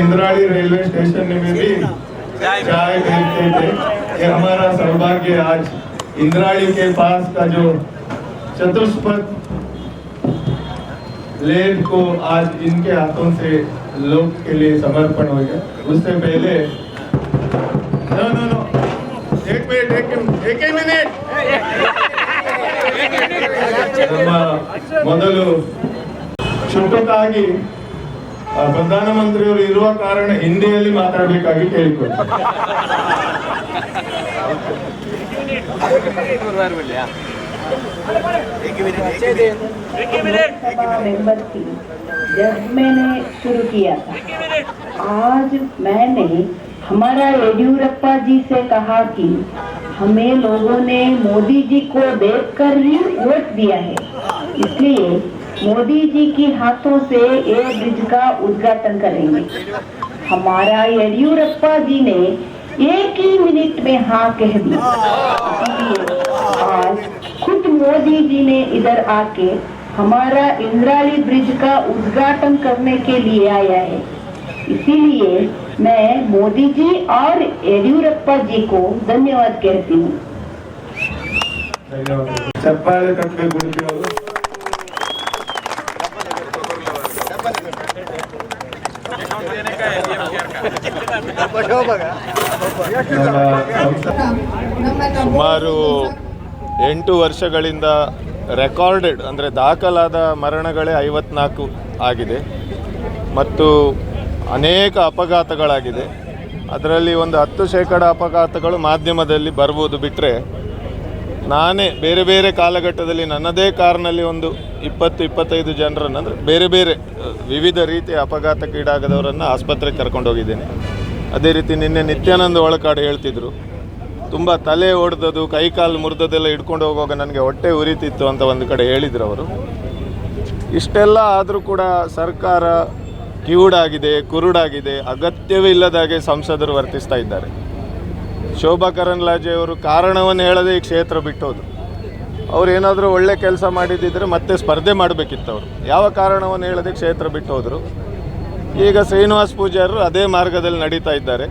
Indrani railway station में भी चाय मिलते थे। ये हमारा सौभाग्य आज। इंद्राणी के पास का जो चतुष्पथ लेन को आज इनके हाथों से लोग के लिए समर्पण हो गया उससे पहले नो नो नो एक मिनट एक एक ही मिनट ನಮ್ಮ ಮೊದಲು ಕ್ಷುಲ್ಲಕವಾಗಿ ಆ, ಪ್ರಧಾನಮಂತ್ರಿಯವರು ಇರುವ ಕಾರಣ ಹಿಂದಿಯಲ್ಲಿ ಮಾತಾಡಬೇಕಾಗಿ ಕೇಳಿಕೊಳ್ತೀನಿ लोकसभा मेंबर थी जब मैंने शुरू किया था। आज मैंने हमारा येडियुरप्पा जी से कहा कि हमें लोगों ने मोदी जी को देखकर ही वोट दिया है। इसलिए मोदी जी के हाथों से ये ब्रिज का उद्घाटन करेंगे। हमारा येडियुरप्पा जी ने एक ही मिनट में हाँ कह दिया इसलिए आज खुद मोदी जी ने इधर आके हमारा इंद्राणी ब्रिज का उद्घाटन करने के लिए आया है इसीलिए मैं मोदी जी और येडियुरप्पा जी को धन्यवाद कहती हूँ ಧನ್ಯವಾದ ಚಪ್ಪಾಳೆ ತಟ್ಟಬೇಕು ಉಡುಪಿ ಅವರು ನಮ್ಮ ಸಂಸ- ಸುಮಾರು ಎಂಟು ವರ್ಷಗಳಿಂದ ರೆಕಾರ್ಡೆಡ್, ಅಂದರೆ ದಾಖಲಾದ ಮರಣಗಳೇ ಐವತ್ನಾಲ್ಕು ಆಗಿದೆ. ಮತ್ತು ಅನೇಕ ಅಪಘಾತಗಳಾಗಿದೆ. ಅದರಲ್ಲಿ ಒಂದು ಹತ್ತು ಶೇಕಡ ಅಪಘಾತಗಳು ಮಾಧ್ಯಮದಲ್ಲಿ ಬರ್ಬೋದು ಬಿಟ್ಟರೆ ನಾನೇ ಬೇರೆ ಬೇರೆ ಕಾಲಘಟ್ಟದಲ್ಲಿ ನನ್ನದೇ ಕಾರ್ನಲ್ಲಿ ಒಂದು ಇಪ್ಪತ್ತು, ಇಪ್ಪತ್ತೈದು ಜನರನ್ನು, ಅಂದರೆ ಬೇರೆ ಬೇರೆ ವಿವಿಧ ರೀತಿಯ ಅಪಘಾತಕ್ಕೀಡಾಗದವರನ್ನು ಆಸ್ಪತ್ರೆಗೆ ಕರ್ಕೊಂಡು ಹೋಗಿದ್ದೇನೆ ಅದೇ ರೀತಿ ನಿನ್ನೆ ನಿತ್ಯಾನಂದ ಒಳಕಾಡು ಹೇಳ್ತಿದ್ರು ತುಂಬ ತಲೆ ಒಡೆದದು ಕೈಕಾಲು ಮುರಿದದೆಲ್ಲ ಹಿಡ್ಕೊಂಡು ಹೋಗುವಾಗ ನನಗೆ ಹೊಟ್ಟೆ ಉರಿತಿತ್ತು ಅಂತ ಒಂದು ಕಡೆ ಹೇಳಿದರು ಅವರು. ಇಷ್ಟೆಲ್ಲ ಆದರೂ ಕೂಡ ಸರ್ಕಾರ ಕಿವುಡಾಗಿದೆ, ಕುರುಡಾಗಿದೆ, ಅಗತ್ಯವೇ ಇಲ್ಲದಾಗೆ ಸಂಸದರು ವರ್ತಿಸ್ತಾ ಇದ್ದಾರೆ. ಶೋಭಾ ಕರಂದ್ಲಾಜೆ ಅವರು ಕಾರಣವನ್ನು ಹೇಳದೆ ಈ ಕ್ಷೇತ್ರ ಬಿಟ್ಟೋದು ಅವ್ರು ಏನಾದರೂ ಒಳ್ಳೆ ಕೆಲಸ ಮಾಡಿದ್ದಿದ್ರೆ ಮತ್ತೆ ಸ್ಪರ್ಧೆ ಮಾಡಬೇಕಿತ್ತು ಅವರು. ಯಾವ ಕಾರಣವನ್ನು ಹೇಳದೆ ಕ್ಷೇತ್ರ ಬಿಟ್ಟು ಈಗ ಶ್ರೀನಿವಾಸ್ ಪೂಜಾರರು ಅದೇ ಮಾರ್ಗದಲ್ಲಿ ನಡೀತಾ ಇದ್ದಾರೆ.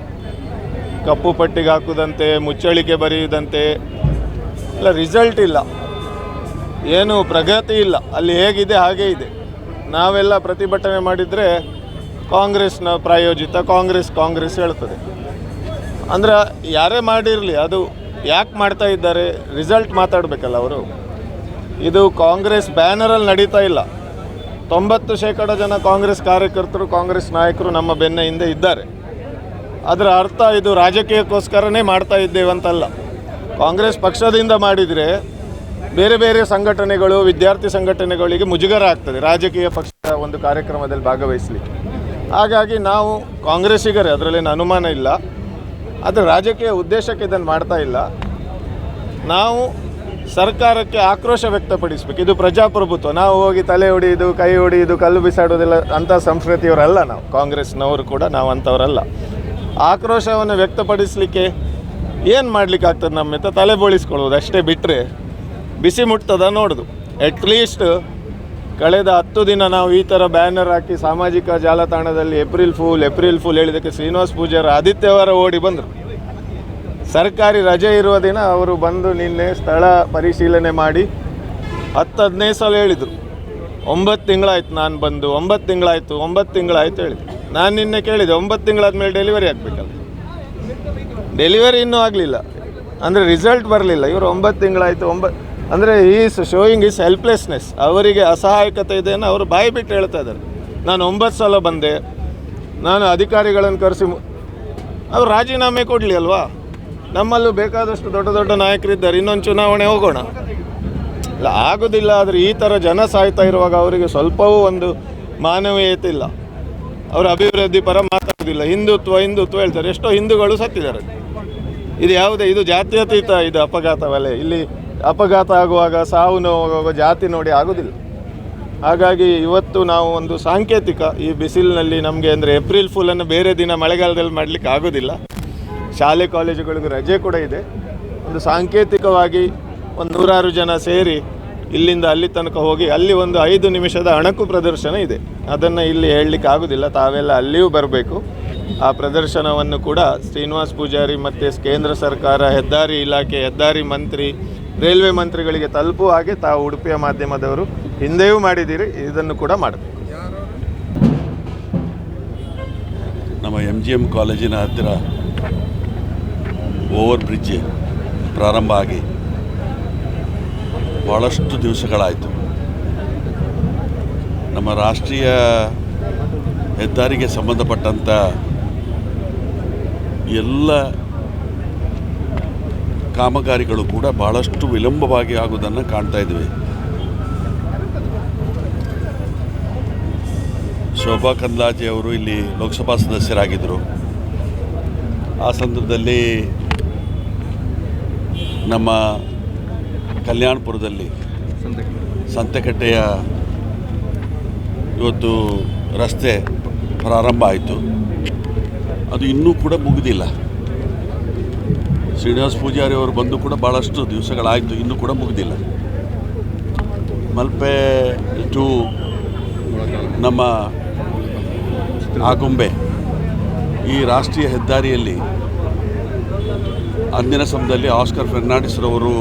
ಕಪ್ಪು ಪಟ್ಟಿಗೆ ಹಾಕುದಂತೆ, ಮುಚ್ಚಳಿಕೆ ಬರೆಯುವುದಂತೆ ಇಲ್ಲ ರಿಸಲ್ಟ್ ಇಲ್ಲ. ಏನು ಪ್ರಗತಿ ಇಲ್ಲ. ಅಲ್ಲಿ ಹೇಗಿದೆ, ಹಾಗೇ ಇದೆ. ನಾವೆಲ್ಲ ಪ್ರತಿಭಟನೆ ಮಾಡಿದರೆ ಕಾಂಗ್ರೆಸ್ನ ಪ್ರಾಯೋಜಿತ ಕಾಂಗ್ರೆಸ್ ಕಾಂಗ್ರೆಸ್ ಹೇಳ್ತದೆ. ಅಂದ್ರೆ ಯಾರೇ ಮಾಡಿರಲಿ, ಅದು ಯಾಕೆ ಮಾಡ್ತಾ ಇದ್ದಾರೆ ರಿಸಲ್ಟ್ ಮಾತಾಡಬೇಕಲ್ಲ ಅವರು. ಇದು ಕಾಂಗ್ರೆಸ್ ಬ್ಯಾನರಲ್ಲಿ ನಡೀತಾ ಇಲ್ಲ. ತೊಂಬತ್ತು ಶೇಕಡ ಜನ ಕಾಂಗ್ರೆಸ್ ಕಾರ್ಯಕರ್ತರು, ಕಾಂಗ್ರೆಸ್ ನಾಯಕರು ನಮ್ಮ ಬೆನ್ನ ಹಿಂದೆ ಇದ್ದಾರೆ. ಅದರ ಅರ್ಥ ಇದು ರಾಜಕೀಯಕ್ಕೋಸ್ಕರನೇ ಮಾಡ್ತಾ ಇದ್ದೇವಂತಲ್ಲ ಕಾಂಗ್ರೆಸ್ ಪಕ್ಷದಿಂದ ಮಾಡಿದರೆ ಬೇರೆ ಬೇರೆ ಸಂಘಟನೆಗಳು, ವಿದ್ಯಾರ್ಥಿ ಸಂಘಟನೆಗಳಿಗೆ ಮುಜುಗರ ಆಗ್ತದೆ ರಾಜಕೀಯ ಪಕ್ಷದ ಒಂದು ಕಾರ್ಯಕ್ರಮದಲ್ಲಿ ಭಾಗವಹಿಸಲಿಕ್ಕೆ. ಹಾಗಾಗಿ ನಾವು ಕಾಂಗ್ರೆಸ್ಸಿಗರೇ ಅದರಲ್ಲೇನು ಅನುಮಾನ ಇಲ್ಲ. ಆದರೆ ರಾಜಕೀಯ ಉದ್ದೇಶಕ್ಕೆ ಇದನ್ನು ಮಾಡ್ತಾ ಇಲ್ಲ. ನಾವು ಸರ್ಕಾರಕ್ಕೆ ಆಕ್ರೋಶ ವ್ಯಕ್ತಪಡಿಸಬೇಕು. ಇದು ಪ್ರಜಾಪ್ರಭುತ್ವ. ನಾವು ಹೋಗಿ ತಲೆ ಹೊಡೆಯೋದು, ಕೈ ಹೊಡೆಯೋದು, ಕಲ್ಲು ಬಿಸಾಡೋದೆಲ್ಲ ಅಂಥ ಸಂಸ್ಕೃತಿಯವರಲ್ಲ ನಾವು. ಕಾಂಗ್ರೆಸ್ನವರು ಕೂಡ ನಾವು ಅಂಥವರಲ್ಲ. ಆಕ್ರೋಶವನ್ನು ವ್ಯಕ್ತಪಡಿಸಲಿಕ್ಕೆ ಏನು ಮಾಡ್ಲಿಕ್ಕೆ ಆಗ್ತದೆ ನಮ್ಮ ಹತ್ರ ತಲೆ ಬೋಳಿಸ್ಕೊಳ್ಳೋದು ಅಷ್ಟೇ ಬಿಟ್ಟರೆ ಬಿಸಿ ಮುಟ್ತದ ನೋಡೋದು. ಅಟ್ಲೀಸ್ಟ್ ಕಳೆದ ಹತ್ತು ದಿನ ನಾವು ಈ ಥರ ಬ್ಯಾನರ್ ಹಾಕಿ ಸಾಮಾಜಿಕ ಜಾಲತಾಣದಲ್ಲಿ ಏಪ್ರಿಲ್ ಫೂಲ್ ಏಪ್ರಿಲ್ ಫೂಲ್ ಹೇಳಿದಕ್ಕೆ ಶ್ರೀನಿವಾಸ್ ಪೂಜಾರ ಆದಿತ್ಯವಾರ ಓಡಿ ಬಂದರು. ಸರ್ಕಾರಿ ರಜೆ ಇರುವ ದಿನ ಅವರು ಬಂದು ನಿನ್ನೆ ಸ್ಥಳ ಪರಿಶೀಲನೆ ಮಾಡಿ ಹತ್ತು ಹದಿನೈದು ಸಲ ಹೇಳಿದರು. ಒಂಬತ್ತು ತಿಂಗಳಾಯ್ತು ನಾನು ಬಂದು, ಒಂಬತ್ತು ತಿಂಗಳಾಯಿತು, ಒಂಬತ್ತು ತಿಂಗಳಾಯ್ತು ಹೇಳಿದೆ ನಾನು ನಿನ್ನೆ ಕೇಳಿದೆ, ಒಂಬತ್ತು ತಿಂಗಳಾದ್ಮೇಲೆ ಡೆಲಿವರಿ ಆಗಬೇಕಲ್ಲ. ಡೆಲಿವರಿ ಇನ್ನೂ ಆಗಲಿಲ್ಲ. ಅಂದರೆ ರಿಸಲ್ಟ್ ಬರಲಿಲ್ಲ. ಇವರು ಒಂಬತ್ತು ತಿಂಗಳಾಯಿತು, ಒಂಬತ್ತು ಅಂದರೆ ಈಸ್ ಶೋಯಿಂಗ್ ಈಸ್ ಹೆಲ್ಪ್ಲೆಸ್ನೆಸ್ ಅವರಿಗೆ ಅಸಹಾಯಕತೆ ಇದೆಯನ್ನು ಅವರು ಬಾಯಿ ಬಿಟ್ಟು ಹೇಳ್ತಾ ಇದ್ದಾರೆ. ನಾನು ಒಂಬತ್ತು ಸಲ ಬಂದೆ. ನಾನು ಅಧಿಕಾರಿಗಳನ್ನು ಕರೆಸಿ ಅವ್ರು ರಾಜೀನಾಮೆ ಕೊಡಲಿ ಅಲ್ವಾ? ನಮ್ಮಲ್ಲೂ ಬೇಕಾದಷ್ಟು ದೊಡ್ಡ ದೊಡ್ಡ ನಾಯಕರಿದ್ದಾರೆ. ಇನ್ನೊಂದು ಚುನಾವಣೆ ಹೋಗೋಣ. ಇಲ್ಲ, ಆಗೋದಿಲ್ಲ, ಆದರೆ ಈ ಥರ ಜನ ಸಾಯ್ತಾ ಇರುವಾಗ ಅವರಿಗೆ ಸ್ವಲ್ಪವೂ ಒಂದು ಮಾನವೀಯತೆ ಇಲ್ಲ. ಅವರು ಅಭಿವೃದ್ಧಿ ಪರ ಮಾತಾಡೋದಿಲ್ಲ ಹಿಂದುತ್ವ ಹಿಂದುತ್ವ ಹೇಳ್ತಾರೆ. ಎಷ್ಟೋ ಹಿಂದೂಗಳು ಸತ್ತಿದ್ದಾರೆ. ಇದು ಯಾವುದೇ, ಇದು ಜಾತ್ಯತೀತ, ಇದು ಅಪಘಾತವಲ್ಲ. ಇಲ್ಲಿ ಅಪಘಾತ ಆಗುವಾಗ, ಸಾವು ನೋವು ಜಾತಿ ನೋಡಿ ಆಗೋದಿಲ್ಲ ಹಾಗಾಗಿ ಇವತ್ತು ನಾವು ಒಂದು ಸಾಂಕೇತಿಕ ಈ ಬಿಸಿಲಿನಲ್ಲಿ ನಮಗೆ ಅಂದರೆ ಏಪ್ರಿಲ್ ಫುಲನ್ನು ಬೇರೆ ದಿನ ಮಳೆಗಾಲದಲ್ಲಿ ಮಾಡಲಿಕ್ಕೆ ಆಗೋದಿಲ್ಲ ಶಾಲೆ, ಕಾಲೇಜುಗಳಿಗೂ ರಜೆ ಕೂಡ ಇದೆ. ಒಂದು ಸಾಂಕೇತಿಕವಾಗಿ ಒಂದು ನೂರಾರು ಜನ ಸೇರಿ ಇಲ್ಲಿಂದ ಅಲ್ಲಿ ತನಕ ಹೋಗಿ ಅಲ್ಲಿ ಒಂದು ಐದು ನಿಮಿಷದ ಅಣಕು ಪ್ರದರ್ಶನ ಇದೆ. ಅದನ್ನು ಇಲ್ಲಿ ಹೇಳಲಿಕ್ಕೆ ಆಗೋದಿಲ್ಲ. ತಾವೆಲ್ಲ ಅಲ್ಲಿಯೂ ಬರಬೇಕು. ಆ ಪ್ರದರ್ಶನವನ್ನು ಕೂಡ ಶ್ರೀನಿವಾಸ್ ಪೂಜಾರಿ ಮತ್ತು ಕೇಂದ್ರ ಸರ್ಕಾರ, ಹೆದ್ದಾರಿ ಇಲಾಖೆ, ಹೆದ್ದಾರಿ ಮಂತ್ರಿ, ರೈಲ್ವೆ ಮಂತ್ರಿಗಳಿಗೆ ತಲುಪುವ ಹಾಗೆ ತಾವು ಉಡುಪಿಯ ಮಾಧ್ಯಮದವರು ಹಿಂದೆಯೂ ಮಾಡಿದ್ದೀರಿ. ಇದನ್ನು ಕೂಡ ಮಾಡಬೇಕು. ನಮ್ಮ ಎಂ ಜಿ ಎಂ ಕಾಲೇಜಿನ ಹತ್ತಿರ ಓವರ್ ಬ್ರಿಡ್ಜ್ ಪ್ರಾರಂಭ ಆಗಿ ಭಾಳಷ್ಟು ದಿವಸಗಳಾಯಿತು. ನಮ್ಮ ರಾಷ್ಟ್ರೀಯ ಹೆದ್ದಾರಿಗೆ ಸಂಬಂಧಪಟ್ಟಂಥ ಎಲ್ಲ ಕಾಮಗಾರಿಗಳು ಕೂಡ ಭಾಳಷ್ಟು ವಿಳಂಬವಾಗಿ ಆಗುವುದನ್ನು ಕಾಣ್ತಾ ಇದ್ವಿ. ಶೋಭಾ ಕಂದ್ಲಾಜೆ ಅವರು ಇಲ್ಲಿ ಲೋಕಸಭಾ ಸದಸ್ಯರಾಗಿದ್ದರು ಆ ಸಂದರ್ಭದಲ್ಲಿ ನಮ್ಮ ಕಲ್ಯಾಣಪುರದಲ್ಲಿ ಸಂತೆಕಟ್ಟೆಯ ಇವತ್ತು ರಸ್ತೆ ಪ್ರಾರಂಭ ಆಯಿತು. ಅದು ಇನ್ನೂ ಕೂಡ ಮುಗಿದಿಲ್ಲ. ಶ್ರೀನಿವಾಸ ಪೂಜಾರಿ ಅವರು ಬಂದು ಕೂಡ ಭಾಳಷ್ಟು ದಿವಸಗಳಾಯಿತು, ಇನ್ನೂ ಕೂಡ ಮುಗಿದಿಲ್ಲ. ಮಲ್ಪೆ ಟು ನಮ್ಮ ಆಗುಂಬೆ ಈ ರಾಷ್ಟ್ರೀಯ ಹೆದ್ದಾರಿಯಲ್ಲಿ ಅಂದಿನ ಸಮಯದಲ್ಲಿ ಆಸ್ಕರ್ ಫೆರ್ನಾಂಡಿಸ್ರವರು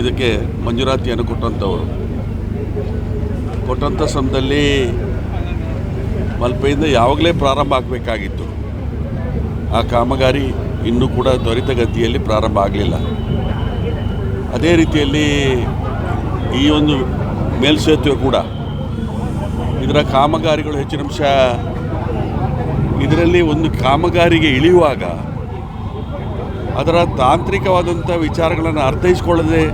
ಇದಕ್ಕೆ ಮಂಜೂರಾತಿಯನ್ನು ಕೊಟ್ಟಂಥವರು. ಕೊಟ್ಟಂಥ ಸಮಯದಲ್ಲಿ ಮಲ್ಪೆಯಿಂದ ಯಾವಾಗಲೇ ಪ್ರಾರಂಭ ಆಗಬೇಕಾಗಿತ್ತು. ಆ ಕಾಮಗಾರಿ ಇನ್ನೂ ಕೂಡ ತ್ವರಿತಗತಿಯಲ್ಲಿ ಪ್ರಾರಂಭ ಆಗಲಿಲ್ಲ. ಅದೇ ರೀತಿಯಲ್ಲಿ ಈ ಒಂದು ಮೇಲ್ಸೇತುವೆ ಕೂಡ ಇದರ ಕಾಮಗಾರಿಗಳು ಹೆಚ್ಚಿನಂಶ ಇದರಲ್ಲಿ ಒಂದು ಕಾಮಗಾರಿಗೆ ಇಳಿಯುವಾಗ ಅದರ ತಾಂತ್ರಿಕವಾದಂಥ ವಿಚಾರಗಳನ್ನು ಅರ್ಥೈಸ್ಕೊಳ್ಳದೆ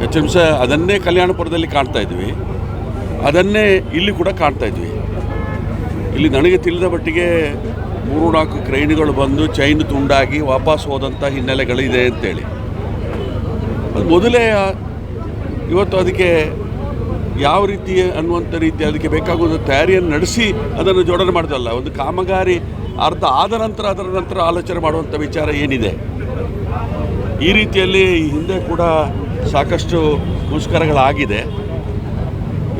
ಹೆಚ್ಚು ಅಂಶ ಅದನ್ನೇ ಕಲ್ಯಾಣಪುರದಲ್ಲಿ ಕಾಣ್ತಾ ಇದ್ವಿ. ಅದನ್ನೇ ಇಲ್ಲಿ ಕೂಡ ಕಾಣ್ತಾ ಇದ್ವಿ. ಇಲ್ಲಿ ನನಗೆ ತಿಳಿದ ಮಟ್ಟಿಗೆ ಮೂರು ನಾಲ್ಕು ಕ್ರೈನ್ಗಳು ಬಂದು ಚೈನ್ ತುಂಡಾಗಿ ವಾಪಸ್ ಹೋದಂಥ ಹಿನ್ನೆಲೆಗಳಿದೆ ಅಂತೇಳಿ. ಅದು ಮೊದಲೇ ಇವತ್ತು ಅದಕ್ಕೆ ಯಾವ ರೀತಿ ಅನ್ನುವಂಥ ರೀತಿ ಅದಕ್ಕೆ ಬೇಕಾಗುವಂಥ ತಯಾರಿಯನ್ನು ನಡೆಸಿ ಅದನ್ನು ಜೋಡಣೆ ಮಾಡ್ತಲ್ಲ ಒಂದು ಕಾಮಗಾರಿ ಅರ್ಧ ಆದ ನಂತರ, ಅದರ ನಂತರ ಆಲೋಚನೆ ಮಾಡುವಂಥ ವಿಚಾರ ಏನಿದೆ? ಈ ರೀತಿಯಲ್ಲಿ ಹಿಂದೆ ಕೂಡ ಸಾಕಷ್ಟು ಮುಷ್ಕರಗಳಾಗಿದೆ.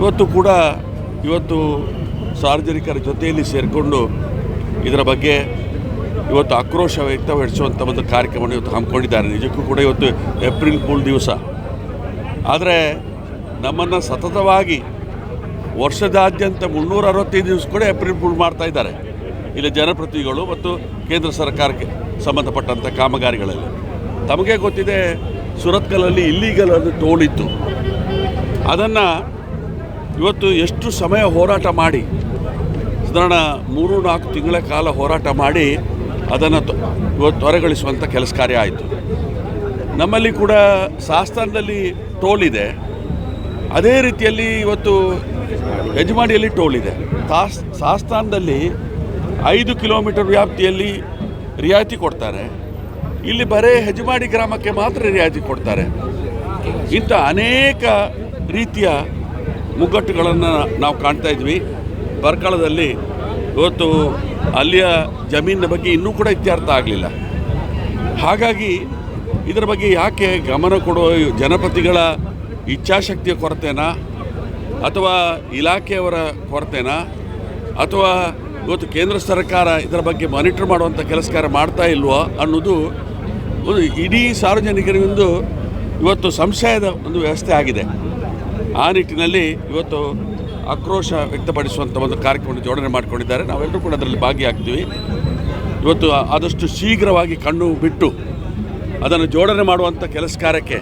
ಇವತ್ತು ಕೂಡ, ಇವತ್ತು ಸಾರ್ವಜನಿಕರ ಜೊತೆಯಲ್ಲಿ ಸೇರಿಕೊಂಡು ಇದರ ಬಗ್ಗೆ ಇವತ್ತು ಆಕ್ರೋಶ ವ್ಯಕ್ತಪಡಿಸುವಂಥ ಒಂದು ಕಾರ್ಯಕ್ರಮವನ್ನು ಇವತ್ತು ಹಮ್ಮಿಕೊಂಡಿದ್ದಾರೆ. ನಿಜಕ್ಕೂ ಕೂಡ ಇವತ್ತು ಏಪ್ರಿಲ್ ಫೂಲ್ ದಿವಸ. ಆದರೆ ನಮ್ಮನ್ನು ಸತತವಾಗಿ ವರ್ಷದಾದ್ಯಂತ ಮುನ್ನೂರ ಅರವತ್ತೈದು ದಿವಸ ಕೂಡ ಏಪ್ರಿಲ್ ಫುಲ್ ಮಾಡ್ತಾ ಇದ್ದಾರೆ. ಇಲ್ಲಿ ಜನಪ್ರತಿನಿಧಿಗಳು ಮತ್ತು ಕೇಂದ್ರ ಸರ್ಕಾರಕ್ಕೆ ಸಂಬಂಧಪಟ್ಟಂಥ ಕಾಮಗಾರಿಗಳಲ್ಲಿ. ತಮಗೆ ಗೊತ್ತಿದೆ, ಸುರತ್ಕಲಲ್ಲಿ ಇಲ್ಲಿಗಲ್ ಅದು ಅದನ್ನು ಇವತ್ತು ಎಷ್ಟು ಸಮಯ ಹೋರಾಟ ಮಾಡಿ, ಸಾಧಾರಣ ಮೂರು ನಾಲ್ಕು ತಿಂಗಳ ಕಾಲ ಹೋರಾಟ ಮಾಡಿ ಅದನ್ನು ಇವತ್ತು ತ್ವರೆಗೊಳಿಸುವಂಥ ಕೆಲಸ ಕಾರ್ಯ ಆಯಿತು. ನಮ್ಮಲ್ಲಿ ಕೂಡ ಸಾಸ್ತಾನದಲ್ಲಿ ಟೋಲ್ ಇದೆ ಅದೇ ರೀತಿಯಲ್ಲಿ ಇವತ್ತು ಯಜಮಾನಿಯಲ್ಲಿ ಟೋಲ್ ಇದೆ ತಾಸ್ ಸಾಸ್ತಾನದಲ್ಲಿ ಐದು ಕಿಲೋಮೀಟರ್ ವ್ಯಾಪ್ತಿಯಲ್ಲಿ ರಿಯಾಯಿತಿ ಕೊಡ್ತಾರೆ. ಇಲ್ಲಿ ಬರೇ ಹೆಜಮಾಡಿ ಗ್ರಾಮಕ್ಕೆ ಮಾತ್ರ ರಿಯಾಯಿತಿ ಕೊಡ್ತಾರೆ. ಇಂಥ ಅನೇಕ ರೀತಿಯ ಮುಗ್ಗಟ್ಟುಗಳನ್ನು ನಾವು ಕಾಣ್ತಾ ಇದ್ವಿ. ಬರ್ಕಳದಲ್ಲಿ ಇವತ್ತು ಅಲ್ಲಿಯ ಜಮೀನಿನ ಬಗ್ಗೆ ಇನ್ನೂ ಕೂಡ ಇತ್ಯರ್ಥ ಆಗಲಿಲ್ಲ. ಹಾಗಾಗಿ ಇದರ ಬಗ್ಗೆ ಯಾಕೆ ಗಮನ ಕೊಡುವ ಜನಪತಿಗಳ ಇಚ್ಛಾಶಕ್ತಿಯ ಕೊರತೆನಾ? ಅಥವಾ ಇಲಾಖೆಯವರ ಕೊರತೆನಾ? ಅಥವಾ ಇವತ್ತು ಕೇಂದ್ರ ಸರ್ಕಾರ ಇದರ ಬಗ್ಗೆ ಮಾನಿಟರ್ ಮಾಡುವಂಥ ಕೆಲಸ ಕಾರ್ಯ ಮಾಡ್ತಾ ಇಲ್ವೋ ಅನ್ನೋದು ಒಂದು ಇಡೀ ಸಾರ್ವಜನಿಕರಿಗೊಂದು ಇವತ್ತು ಸಂಶಯದ ಒಂದು ವ್ಯವಸ್ಥೆ ಆಗಿದೆ. ಆ ನಿಟ್ಟಿನಲ್ಲಿ ಇವತ್ತು ಆಕ್ರೋಶ ವ್ಯಕ್ತಪಡಿಸುವಂಥ ಒಂದು ಕಾರ್ಯಕ್ರಮ ಜೋಡಣೆ ಮಾಡಿಕೊಂಡಿದ್ದಾರೆ. ನಾವೆಲ್ಲರೂ ಕೂಡ ಅದರಲ್ಲಿ ಭಾಗಿಯಾಗ್ತೀವಿ. ಇವತ್ತು ಆದಷ್ಟು ಶೀಘ್ರವಾಗಿ ಕಣ್ಣು ಬಿಟ್ಟು ಅದನ್ನು ಜೋಡಣೆ ಮಾಡುವಂಥ ಕೆಲಸ ಕಾರ್ಯಕ್ಕೆ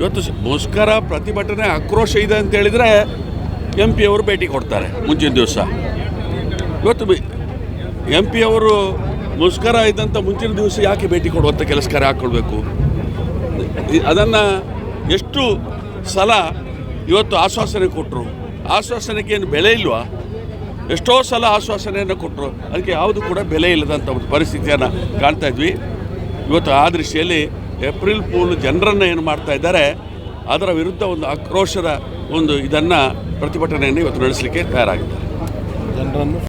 ಇವತ್ತು ಮುಷ್ಕರ ಪ್ರತಿಭಟನೆ ಆಕ್ರೋಶ ಇದೆ ಅಂತ ಹೇಳಿದರೆ ಎಂ ಪಿ ಅವರು ಭೇಟಿ ಕೊಡ್ತಾರೆ ಮುಂಚಿನ ದಿವಸ. ಇವತ್ತು ಎಂ ಪಿ ಅವರು ಮುಷ್ಕರ ಇದ್ದಂಥ ಮುಂಚಿನ ದಿವಸ ಯಾಕೆ ಭೇಟಿ ಕೊಡುವಂಥ ಕೆಲಸ ಕಾರ್ಯ ಹಾಕ್ಕೊಳ್ಬೇಕು? ಅದನ್ನು ಎಷ್ಟು ಸಲ ಇವತ್ತು ಆಶ್ವಾಸನೆ ಕೊಟ್ಟರು ಆಶ್ವಾಸನೆಗೆ ಏನು ಬೆಲೆ ಇಲ್ವಾ? ಎಷ್ಟೋ ಸಲ ಆಶ್ವಾಸನೆಯನ್ನು ಕೊಟ್ಟರು ಅದಕ್ಕೆ ಯಾವುದು ಕೂಡ ಬೆಲೆ ಇಲ್ಲದಂಥ ಒಂದು ಪರಿಸ್ಥಿತಿಯನ್ನು ಕಾಣ್ತಾ ಇದ್ವಿ. ಇವತ್ತು ಆ ದೃಷ್ಟಿಯಲ್ಲಿ ಏಪ್ರಿಲ್ ಫೂಲ್ ಜನರನ್ನು ಏನು ಮಾಡ್ತಾ ಇದ್ದಾರೆ, ಅದರ ವಿರುದ್ಧ ಒಂದು ಆಕ್ರೋಶದ ಒಂದು ಇದನ್ನು ಪ್ರತಿಭಟನೆಯನ್ನು ಇವತ್ತು ನಡೆಸಲಿಕ್ಕೆ ತಯಾರಾಗಿದ್ದಾರೆ. ಜನರನ್ನು